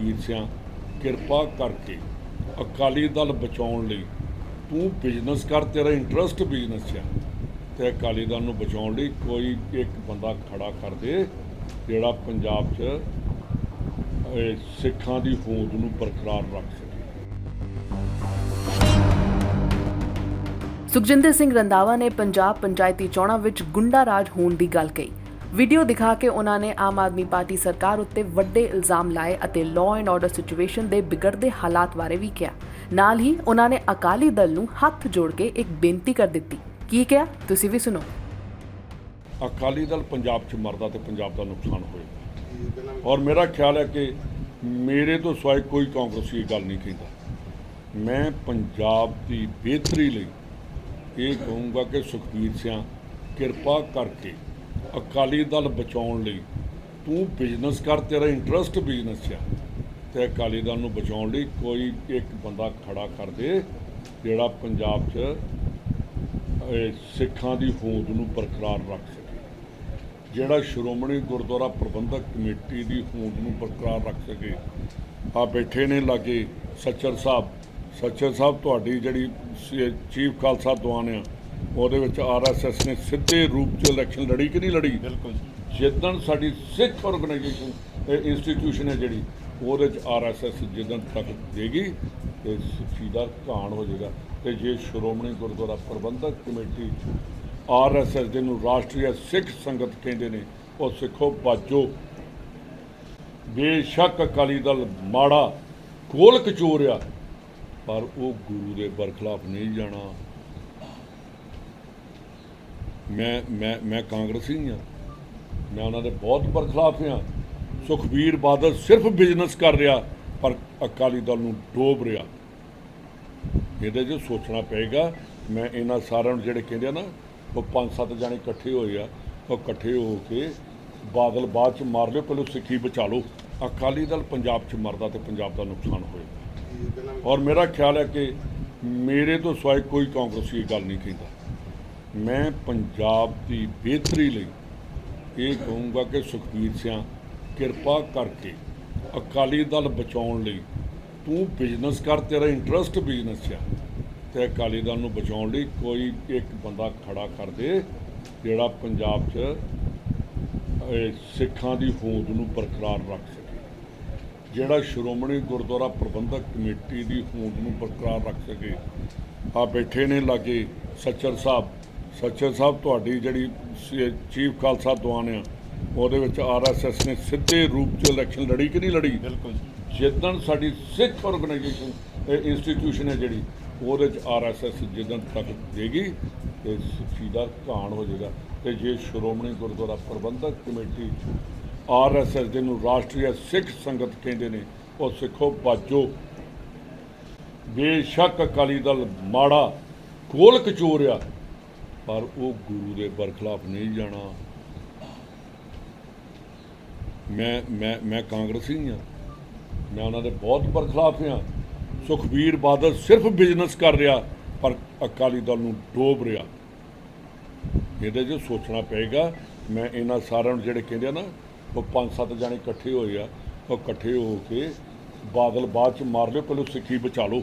ਸੁਖਬੀਰ ਸਿੰਘ ਕਿਰਪਾ ਕਰਕੇ ਅਕਾਲੀ ਦਲ ਬਚਾਉਣ ਲਈ ਤੂੰ ਬਿਜ਼ਨਸ ਕਰ, ਤੇਰਾ ਇੰਟਰਸਟ ਬਿਜ਼ਨਸ 'ਚ ਆ। ਤੇ ਅਕਾਲੀ ਦਲ ਨੂੰ ਬਚਾਉਣ ਲਈ ਕੋਈ ਇੱਕ ਬੰਦਾ ਖੜਾ ਕਰ ਦੇ, ਜਿਹੜਾ ਪੰਜਾਬ 'ਚ ਸਿੱਖਾਂ ਦੀ ਹੋਂਦ ਨੂੰ ਬਰਕਰਾਰ ਰੱਖ ਸਕੇ। ਸੁਖਜਿੰਦਰ ਸਿੰਘ ਰੰਧਾਵਾ ਨੇ ਪੰਜਾਬ ਪੰਚਾਇਤੀ ਚੋਣਾਂ ਵਿੱਚ ਗੁੰਡਾ ਰਾਜ ਹੋਣ ਦੀ ਗੱਲ ਕਹੀ। ਵੀਡੀਓ ਦਿਖਾ ਕੇ ਉਹਨਾਂ ਨੇ ਆਮ ਆਦਮੀ ਪਾਰਟੀ ਸਰਕਾਰ ਉੱਤੇ ਵੱਡੇ ਇਲਜ਼ਾਮ ਲਾਏ ਅਤੇ ਲਾਅ ਐਂਡ ਆਰਡਰ ਸਿਚੁਏਸ਼ਨ ਦੇ ਵਿਗੜਦੇ ਹਾਲਾਤ ਬਾਰੇ ਵੀ ਕਿਹਾ। ਨਾਲ ਹੀ ਉਹਨਾਂ ਨੇ ਅਕਾਲੀ ਦਲ ਨੂੰ ਹੱਥ ਜੋੜ ਕੇ ਇੱਕ ਬੇਨਤੀ ਕਰ ਦਿੱਤੀ। ਕੀ ਕਿਹਾ? ਤੁਸੀਂ ਵੀ ਸੁਣੋ। ਅਕਾਲੀ ਦਲ ਪੰਜਾਬ 'ਚ ਮਰਦਾ ਤੇ ਪੰਜਾਬ ਦਾ ਨੁਕਸਾਨ ਹੋਏਗਾ ਔਰ ਮੇਰਾ ਖਿਆਲ ਹੈ ਕਿ ਮੇਰੇ ਤੋਂ ਸਿਵਾਏ ਕੋਈ ਕਾਂਗਰਸੀ ਇਹ ਗੱਲ ਨਹੀਂ ਕਹਿੰਦਾ। ਮੈਂ ਪੰਜਾਬ ਦੀ ਬਿਹਤਰੀ ਲਈ ਇਹ ਕਹੂੰਗਾ ਕਿ ਸੁਖਬੀਰ ਸਿੰਘ ਕਿਰਪਾ ਕਰਕੇ ਅਕਾਲੀ ਦਲ ਬਚਾਉਣ ਲਈ ਤੂੰ ਬਿਜ਼ਨਸ ਕਰ, ਤੇਰਾ ਇੰਟਰਸਟ ਬਿਜ਼ਨਸ 'ਚ ਆ। ਤੇ ਅਕਾਲੀ ਦਲ ਨੂੰ ਬਚਾਉਣ ਲਈ ਕੋਈ ਇੱਕ ਬੰਦਾ ਖੜਾ ਕਰ ਦੇ, ਜਿਹੜਾ ਪੰਜਾਬ 'ਚ ਸਿੱਖਾਂ ਦੀ ਹੋਂਦ ਨੂੰ ਬਰਕਰਾਰ ਰੱਖ ਸਕੇ। ਜਿਹੜਾ ਸ਼੍ਰੋਮਣੀ ਗੁਰਦੁਆਰਾ ਪ੍ਰਬੰਧਕ ਕਮੇਟੀ ਦੀ ਹੋਂਦ ਨੂੰ ਬਰਕਰਾਰ ਰੱਖ ਸਕੇ। ਆ ਬੈਠੇ ਨੇ ਲਾਗੇ ਸੱਚਰ ਸਾਹਿਬ। ਸੱਚਰ ਸਾਹਿਬ ਤੁਹਾਡੀ ਜਿਹੜੀ ਚੀਫ ਖਾਲਸਾ ਦਵਾਨ ਆ ਉਹਦੇ ਵਿੱਚ ਆਰਐਸਐਸ ਨੇ ਸਿੱਧੇ ਰੂਪ 'ਚ ਇਲੈਕਸ਼ਨ ਲੜੀ ਕਿ ਨਹੀਂ ਲੜੀ? ਬਿਲਕੁਲ ਜਿੱਦਣ ਸਾਡੀ ਸਿੱਖ ਆਰਗੇਨਾਈਜੇਸ਼ਨ ਇੰਸਟੀਟਿਊਸ਼ਨ ਹੈ ਜਿਹੜੀ ਉਹਦੇ ਚ ਆਰਐਸਐਸ ਜਿੱਦਣ ਤੱਕ ਦੇਗੀ ਤੇ ਸਿੱਖੀ ਦਾ ਘਾਣ ਹੋ ਜਾਏਗਾ। ਤੇ ਜੇ ਸ਼੍ਰੋਮਣੀ ਗੁਰਦੁਆਰਾ ਪ੍ਰਬੰਧਕ ਕਮੇਟੀ ਆਰਐਸਐਸ ਦੇ ਨੂੰ ਰਾਸ਼ਟਰੀ ਸਿੱਖ ਸੰਗਤ ਕਹਿੰਦੇ ਨੇ ਉਹ ਸਿੱਖੋ ਬਾਜੋ। ਬੇਸ਼ੱਕ ਅਕਾਲੀ ਦਲ ਮਾੜਾ ਕੋਲ ਕਚੋਰਿਆ ਪਰ ਉਹ ਗੁਰੂ ਦੇ ਬਰਖਲਾਫ ਨਹੀਂ ਜਾਣਾ। ਮੈਂ ਮੈਂ ਮੈਂ ਕਾਂਗਰਸੀ ਹਾਂ ਮੈਂ ਉਹਨਾਂ ਦੇ ਬਹੁਤ ਬਰਖਲਾਫ ਹਾਂ ਸੁਖਬੀਰ ਬਾਦਲ ਸਿਰਫ ਬਿਜ਼ਨਸ ਕਰ ਰਿਹਾ, ਪਰ ਅਕਾਲੀ ਦਲ ਨੂੰ ਡੋਬ ਰਿਹਾ। ਇਹਦੇ 'ਚ ਸੋਚਣਾ ਪਏਗਾ, ਮੈਂ ਇਹਨਾਂ ਸਾਰਿਆਂ ਨੂੰ ਜਿਹੜੇ ਕਹਿੰਦੇ ਆ ਨਾ, ਉਹ ਪੰਜ ਸੱਤ ਜਾਣੇ ਇਕੱਠੇ ਹੋਏ ਆ, ਉਹ ਇਕੱਠੇ ਹੋ ਕੇ ਬਾਦਲ ਬਾਅਦ ਚ ਮਾਰ ਲਿਓ, ਪਹਿਲਾਂ ਸਿੱਖੀ ਬਚਾ ਲਓ। ਅਕਾਲੀ ਦਲ ਪੰਜਾਬ 'ਚ ਮਰਦਾ ਤੇ ਪੰਜਾਬ ਦਾ ਨੁਕਸਾਨ ਹੋਏਗਾ ਔਰ ਮੇਰਾ ਖਿਆਲ ਹੈ ਕਿ ਮੇਰੇ ਤੋਂ ਸਿਵਾਏ ਕੋਈ ਕਾਂਗਰਸੀ ਇਹ ਗੱਲ ਨਹੀਂ ਕਹਿੰਦਾ। ਮੈਂ ਪੰਜਾਬ ਦੀ ਬਿਹਤਰੀ ਲਈ ਇਹ ਕਹੂੰਗਾ ਕਿ ਸੁਖਬੀਰ ਸਿੰਘ ਕਿਰਪਾ ਕਰਕੇ ਅਕਾਲੀ ਦਲ ਬਚਾਉਣ ਲਈ ਤੂੰ ਬਿਜ਼ਨਸ ਕਰ, ਤੇਰਾ ਇੰਟਰਸਟ ਬਿਜ਼ਨਸ 'ਚ ਆ ਤੇ ਅਕਾਲੀ ਦਲ ਨੂੰ ਬਚਾਉਣ ਲਈ ਕੋਈ ਇੱਕ ਬੰਦਾ ਖੜਾ ਕਰ ਦੇ ਜਿਹੜਾ ਪੰਜਾਬ 'ਚ ਸਿੱਖਾਂ ਦੀ ਹੋਂਦ ਨੂੰ ਬਰਕਰਾਰ ਰੱਖ ਸਕੇ। ਜਿਹੜਾ ਸ਼੍ਰੋਮਣੀ ਗੁਰਦੁਆਰਾ ਪ੍ਰਬੰਧਕ ਕਮੇਟੀ ਦੀ ਹੋਂਦ ਨੂੰ ਬਰਕਰਾਰ ਰੱਖ ਸਕੇ। ਆ ਬੈਠੇ ਨੇ ਲਾਗੇ ਸੱਚਰ ਸਾਹਿਬ। ਸੱਚਰ ਸਾਹਿਬ ਤੁਹਾਡੀ ਜਿਹੜੀ ਚੀਫ ਖਾਲਸਾ ਦੀਵਾਨ ਆ ਉਹਦੇ ਵਿੱਚ ਆਰਐਸਐਸ ਨੇ ਸਿੱਧੇ ਰੂਪ 'ਚ ਇਲੈਕਸ਼ਨ ਲੜੀ ਕਿ ਨਹੀਂ ਲੜੀ? ਬਿਲਕੁਲ ਜਿੱਦਣ ਸਾਡੀ ਸਿੱਖ ਆਰਗੇਨਾਈਜੇਸ਼ਨ ਇੰਸਟੀਟਿਊਸ਼ਨ ਹੈ ਜਿਹੜੀ ਉਹਦੇ ਚ ਆਰਐਸਐਸ ਜਿੱਦਣ ਤੱਕ ਦੇਗੀ ਤੇ ਸਿੱਖੀ ਦਾ ਘਾਣ ਹੋ ਜਾਏਗਾ। ਤੇ ਜੇ ਸ਼੍ਰੋਮਣੀ ਗੁਰਦੁਆਰਾ ਪ੍ਰਬੰਧਕ ਕਮੇਟੀ ਆਰਐਸਐਸ ਦੇ ਨੂੰ ਰਾਸ਼ਟਰੀ ਸਿੱਖ ਸੰਗਤ ਕਹਿੰਦੇ ਨੇ ਉਹ ਸਿੱਖੋ ਬਾਜੋ। ਬੇਸ਼ੱਕ ਅਕਾਲੀ ਦਲ ਮਾੜਾ ਕੋਲ ਕਚੋਰਿਆ ਪਰ ਉਹ ਗੁਰੂ ਦੇ ਬਰਖਲਾਫ ਨਹੀਂ ਜਾਣਾ। ਮੈਂ ਮੈਂ ਮੈਂ ਕਾਂਗਰਸੀ ਹਾਂ। ਮੈਂ ਉਹਨਾਂ ਦੇ ਬਹੁਤ ਬਰਖਲਾਫ ਹਾਂ। ਸੁਖਬੀਰ ਬਾਦਲ ਸਿਰਫ ਬਿਜ਼ਨਸ ਕਰ ਰਿਹਾ, ਪਰ ਅਕਾਲੀ ਦਲ ਨੂੰ ਡੋਬ ਰਿਹਾ। ਇਹਦੇ 'ਚ ਸੋਚਣਾ ਪਏਗਾ। ਮੈਂ ਇਹਨਾਂ ਸਾਰਿਆਂ ਨੂੰ ਜਿਹੜੇ ਕਹਿੰਦੇ ਆ ਨਾ, ਉਹ ਪੰਜ ਸੱਤ ਜਾਣੇ ਇਕੱਠੇ ਹੋਏ ਆ। ਉਹ ਇਕੱਠੇ ਹੋ ਕੇ ਬਾਦਲ ਬਾਅਦ ਚ ਮਾਰ ਲਿਓ, ਪਹਿਲਾਂ ਸਿੱਖੀ ਬਚਾ ਲਓ।